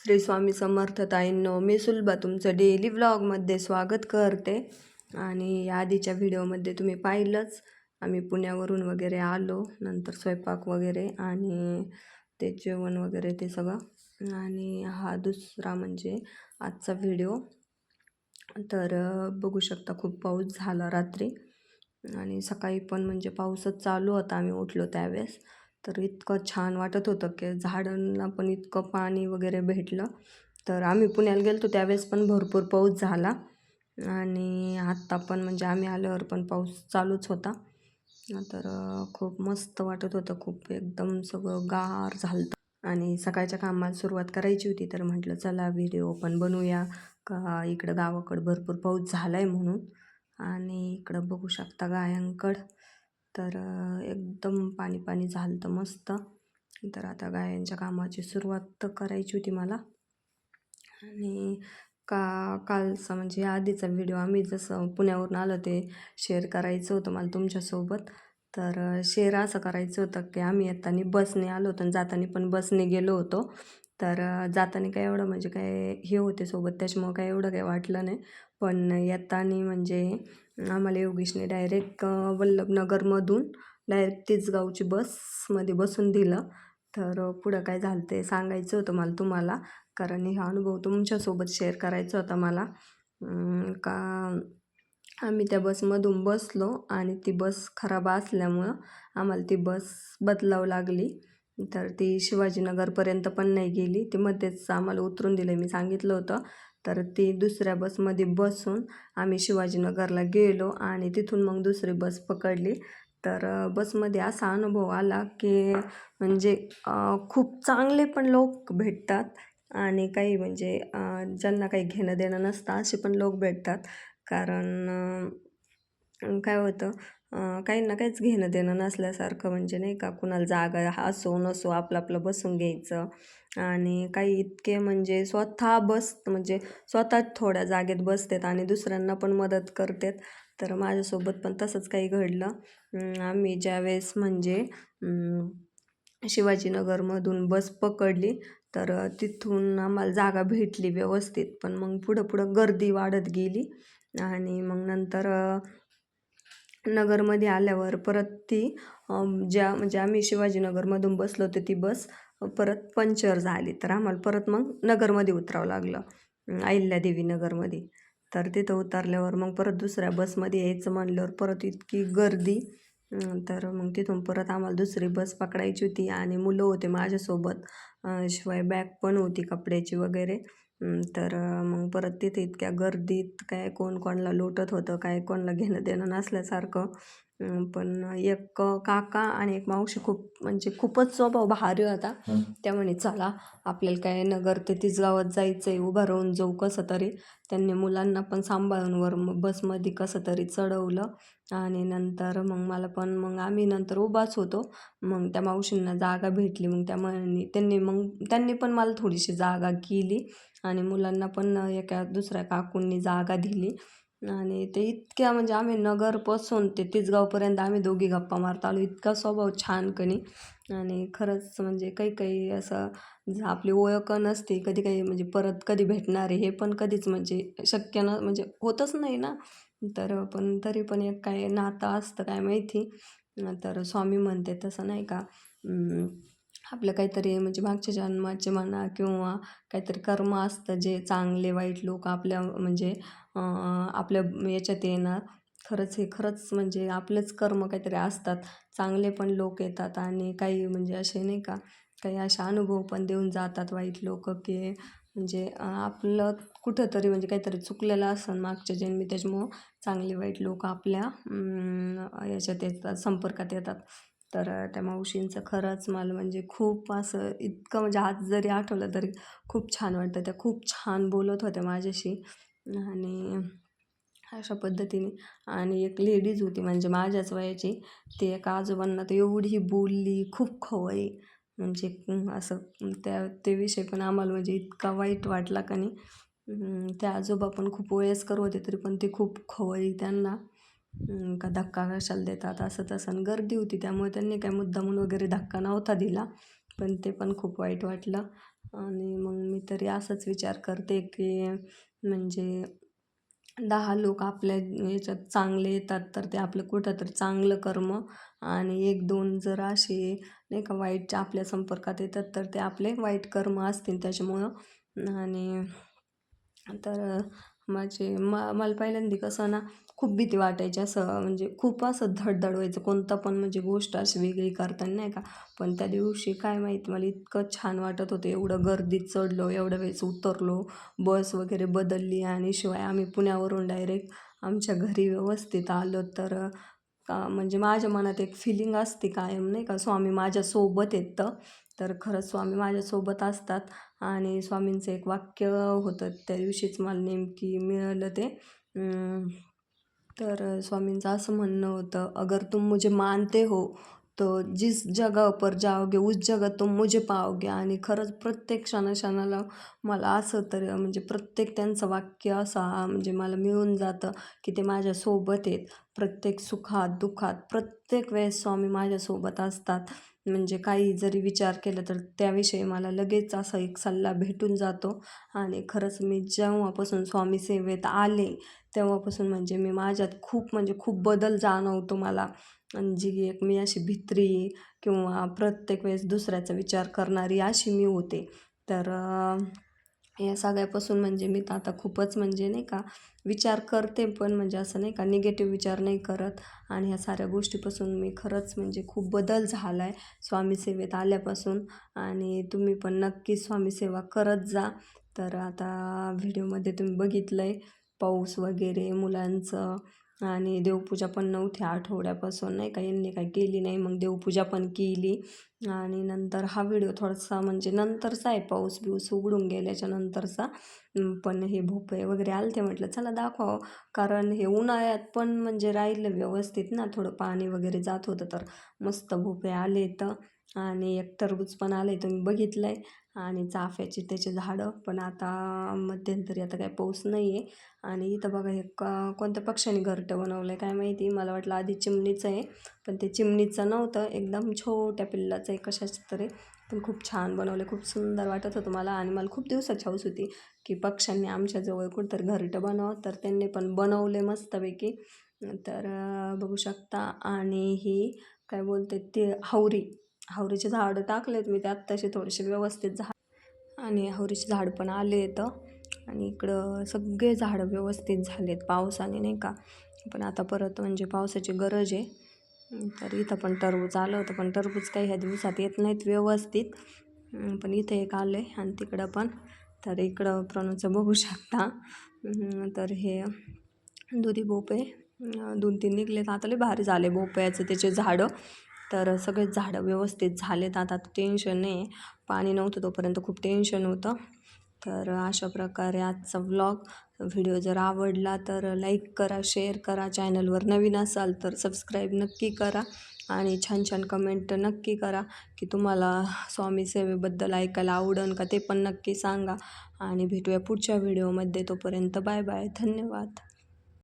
श्री स्वामी समर्थ ताईंनो मी सुलभा तुमचं डेली व्लॉगमध्ये स्वागत करते. आणि आधीच्या व्हिडिओमध्ये तुम्ही पाहिलंच आम्ही पुण्यावरून वगैरे आलो नंतर स्वयंपाक वगैरे आणि ते जेवण वगैरे ते सगळं. आणि हा दुसरा म्हणजे आजचा व्हिडिओ तर बघू शकता खूप पाऊस झाला रात्री. आणि सकाळी पण म्हणजे पाऊसच चालू होता आम्ही उठलो त्यावेळेस. तर इतकं छान वाटत होतं की झाडांना पण इतकं पाणी वगैरे भेटलं. तर आम्ही पुण्याला गेलो त्यावेळेस पण भरपूर पाऊस झाला. आणि आत्ता पण म्हणजे आम्ही आल्यावर पण पाऊस चालूच होता. तर खूप मस्त वाटत होतं खूप एकदम सगळं गार झालं आणि सकाळच्या कामाला सुरुवात करायची होती तर म्हटलं चला व्हिडिओ पण बनवूया. का इकडं गावाकडं भरपूर पाऊस झाला आहे म्हणून. आणि इकडं बघू शकता गायांकडं. तर एकदम पाणी पाणी झालं तर मस्त. तर आता गायांच्या कामाची सुरुवात करायची होती मला. आणि का कालचा म्हणजे आधीचा व्हिडिओ आम्ही जसं पुण्यावरून आलो ते शेअर करायचं होतं मला तुमच्यासोबत. तर शेअर असं करायचं होतं की आम्ही येताना बसने आलो होतो आणि जाताना पण बसने गेलो होतो. तर जाताना काय एवढं म्हणजे काय हे होते सोबत त्याच्यामुळं काय एवढं काही वाटलं नाही. पण येताना म्हणजे आम्हाला योगेशने डायरेक्ट वल्लभनगरमधून डायरेक्ट तिसगावची बसमध्ये बसून दिलं. तर पुढं काय झालं ते सांगायचं होतं मला तुम्हाला. कारण हा अनुभव तुमच्यासोबत शेअर करायचा होता मला. का आम्ही त्या बसमधून बसलो आणि ती बस खराब असल्यामुळं आम्हाला ती बस बदलावं लागली. तर ती शिवाजीनगरपर्यंत पण नाही गेली. ती मध्येच आम्हाला उतरून दिलं. मी सांगितलं होतं तर ती दुसऱ्या बसमध्ये बसून आम्ही शिवाजीनगरला गेलो आणि तिथून मग दुसरी बस पकडली. तर बसमध्ये असा अनुभव आला की म्हणजे खूप चांगले पण लोक भेटतात आणि काही म्हणजे ज्यांना काही घेणं देणं नसतं असे पण लोक भेटतात. कारण काय होतं काही काहींना काहीच घेणं देणं नसल्यासारखं म्हणजे नाही का कुणाला जागा असो नसो आपलं आपलं बसून घ्यायचं. आणि काही इतके म्हणजे स्वतः बस म्हणजे स्वतः थोड्या जागेत बसतात आणि दुसऱ्यांना पण मदत करतात. तर माझ्यासोबत पण तसंच काही घडलं. आम्ही ज्यावेळेस म्हणजे शिवाजीनगरमधून बस पकडली तर तिथून आम्हाला जागा भेटली व्यवस्थित. पण मग पुढं पुढं गर्दी वाढत गेली. आणि मग नंतर नगरमध्ये आल्यावर परत ती ज्या म्हणजे आम्ही शिवाजीनगरमधून बसलो होतो ती बस परत पंचर झाली. तर आम्हाला परत मग नगरमध्ये उतरावं लागलं अहिल्यादेवी नगरमध्ये. तर तिथं उतरल्यावर मग परत दुसऱ्या बसमध्ये यायचं म्हणल्यावर परत इतकी गर्दी तर मग तिथून परत आम्हाला दुसरी बस पकडायची होती आणि मुलं होते माझ्यासोबत. शिवाय बॅग पण होती कपड्याची वगैरे. तर मग परत तिथे इतक्या गर्दीत काय कोण कोणाला लोटत होतं काय कोणाला घेणं देणं नसल्यासारखं. पण एक काका आणि एक मावशी खूप म्हणजे खूपच स्वभाव भारी होता. त्या म्हणे चला आपल्याला काय नगर ते तिसगावात जायचं आहे उभं राहून जाऊ कसं तरी. त्यांनी मुलांना पण सांभाळून वर बसमध्ये कसं तरी चढवलं. आणि नंतर मग मला पण मग आम्ही नंतर उभाच होतो. मग त्या मावशींना जागा भेटली. मग त्या म्हणे त्यांनी मग त्यांनी पण मला थोडीशी जागा केली. आणि मुलांना पण एका दुसऱ्या काकूंनी जागा दिली. आणि ते इतक्या म्हणजे आम्ही नगरपासून ते तिसगावपर्यंत आम्ही दोघी गप्पा मारत आलो. इतका स्वभाव छान कणी. आणि खरंच म्हणजे काही काही असं आपली ओळख नसते कधी काही म्हणजे परत कधी भेटणार आहे हे पण कधीच म्हणजे शक्य न म्हणजे होतच नाही ना. तर पण तरी पण एक काय नातं असतं काय माहिती. तर स्वामी म्हणते तसं नाही का? आपलं काहीतरी म्हणजे मागच्या जन्माचे म्हणा किंवा काहीतरी कर्म असतं जे चांगले वाईट लोक आपल्या म्हणजे आपल्या याच्यात येणार. खरंच हे खरंच म्हणजे आपलेच कर्म काहीतरी असतात. चांगले पण लोक येतात आणि काही म्हणजे असे नाही का काही असे अनुभव पण देऊन जातात वाईट लोक की म्हणजे आपलं कुठंतरी म्हणजे काहीतरी चुकलेलं असं मागच्या जन्मी त्याच्यामुळं चांगले वाईट लोक आपल्या याच्यात येतात संपर्कात येतात. तर त्या मावशींचं खरंच मला म्हणजे खूप असं इतकं म्हणजे आज जरी आठवलं तरी खूप छान वाटतं. त्या खूप छान बोलत होत्या माझ्याशी. आणि अशा पद्धतीने आणि एक लेडीज होती म्हणजे माझ्याच वयाची. ती एका आजोबांना तर एवढी बोलली खूप खवळी म्हणजे असं त्या ते विषय पण आम्हाला म्हणजे इतका वाईट वाटला का नाही. त्या आजोबा पण खूप वयस्कर होते तरी पण ते खूप खवळी त्यांना. का धक्का कशाला देतात असं तसं. आणि गर्दी होती त्यामुळे त्यांनी काय मुद्दामून वगैरे धक्का नव्हता दिला पण ते पण खूप वाईट वाटलं. आणि मग मी तरी असंच विचार करते की म्हणजे दहा लोक आपल्या याच्यात चांगले येतात तर ते आपलं कुठं तर चांगलं कर्म. आणि एक दोन जर असे नाही का वाईट आपल्या संपर्कात येतात तर ते आपले वाईट कर्म असतील त्याच्यामुळं. आणि तर माझे म मला पहिल्यांदा कसं ना खूप भीती वाटायची असं म्हणजे खूप असं धडधड व्हायचं. कोणता पण म्हणजे गोष्ट अशी वेगळी करताना नाही का? पण त्या दिवशी काय माहीत मला इतकं छान वाटत होतं. एवढं गर्दीत चढलो एवढ्या वेळेस उतरलो बस वगैरे बदलली आणि शिवाय आम्ही पुण्यावरून डायरेक्ट आमच्या घरी व्यवस्थित आलो तर का? म्हणजे माझ्या मनात एक फिलिंग असते कायम नाही का? स्वामी माझ्यासोबत येत. तर खरंच स्वामी माझ्यासोबत असतात आणि स्वामींचं एक वाक्य होतं त्या दिवशीच मला नेमकी मिळालं ते. तर स्वामींचं असं म्हणणं होतं अगर तुम मुझे मानते हो तो जिस जगह पर जाओगे उस जगह तुम मुझे पाओगे. आणि खरंच प्रत्येक क्षणाक्षणाला मला असं तर म्हणजे प्रत्येक त्यांचं वाक्य असं म्हणजे मला मिळून जातं की ते माझ्यासोबत आहेत. प्रत्येक सुखात दुःखात प्रत्येक वेळेस स्वामी माझ्यासोबत असतात. म्हणजे काही जरी विचार केला तर त्याविषयी मला लगेच असा एक सल्ला भेटून जातो. आणि खरंच मी जेव्हापासून स्वामी सेवेत आले तेव्हापासून म्हणजे मी माझ्यात खूप म्हणजे खूप बदल जाणवतो मला. आणि जी एक मी अशी भित्री किंवा प्रत्येक वेळेस दुसऱ्याचा विचार करणारी अशी मी होते. तर या सगळ्यापासून म्हणजे मी तर आता खूपच म्हणजे नाही का विचार करते पण म्हणजे असं नाही का निगेटिव्ह विचार नाही करत. आणि ह्या साऱ्या गोष्टीपासून मी खरंच म्हणजे खूप बदल झाला आहे स्वामीसेवेत आल्यापासून. आणि तुम्ही पण नक्की स्वामीसेवा करत जा. तर आता व्हिडिओमध्ये तुम्ही बघितलं आहे पाऊस वगैरे मुलांचं आणि देवपूजा पण नव्हती आठवड्यापासून नाही का? यांनी काही केली नाही मग देवपूजा पण केली. आणि नंतर हा व्हिडिओ थोडासा म्हणजे नंतरचा आहे पाऊस बिऊस उघडून गेल्याच्या नंतरचा. पण हे भोपळे वगैरे आले ते म्हटलं चला दाखवावं. कारण हे उन्हाळ्यात पण म्हणजे राहिलं व्यवस्थित ना थोडं पाणी वगैरे जात होतं तर मस्त भोपळे आले तर आणि एक टरबूज पण आले तुम्ही बघितलं आहे आणि चाफ्याची त्याचे झाडं. पण आता मध्यंतरी आता काही पाऊस नाही आहे आणि इथं बघा हे क कोणत्या पक्ष्याने घरटं बनवलं आहे काय माहिती? मला वाटलं आधी चिमणीचं आहे. पण ते चिमणीचं नव्हतं. एकदम छोट्या पिल्लाचं आहे. कशाचं तरी. पण खूप छान बनवलं खूप सुंदर वाटत होतं मला. आणि मला खूप दिवसाची हौस होती की पक्ष्यांनी आमच्याजवळ कुठंतरी घरटं बनवावं तर त्यांनी पण बनवले मस्तपैकी. तर बघू शकता. आणि ही काय बोलते ते हावरी. हावरीचे झाडं टाकलेत मी त्यात तसे थोडेसे व्यवस्थित झाड आणि हावरीचे झाड पण आले तर आणि इकडं सगळे झाडं व्यवस्थित झालेत पावसाने नाही का. पण आता परत म्हणजे पावसाची गरज आहे. तर इथं पण टरबूज आलं होतं पण टरबूज काही ह्या दिवसात येत नाहीत व्यवस्थित. पण इथं एक आलं आहे आणि तिकडं पण. तर इकडं प्रणूचं बघू शकता. तर हे दुधी भोपे दोन तीन निघलेत. आता लय भारी झाले भोपळ्याचं त्याचे झाडं. तर सगळे झाडं व्यवस्थित झालेत. आता टेन्शन नाही पाणी नव्हतं तोपर्यंत खूप टेन्शन होतं. तर अशा प्रकारे आजचा व्लॉग व्हिडिओ जर आवडला तर लाईक करा शेअर करा. चॅनलवर नवीन असाल तर सबस्क्राईब नक्की करा. आणि छान छान कमेंट नक्की करा की तुम्हाला स्वामी सेवेबद्दल ऐकायला आवडन का ते पण नक्की सांगा. आणि भेटूया पुढच्या व्हिडिओमध्ये तोपर्यंत बाय बाय धन्यवाद.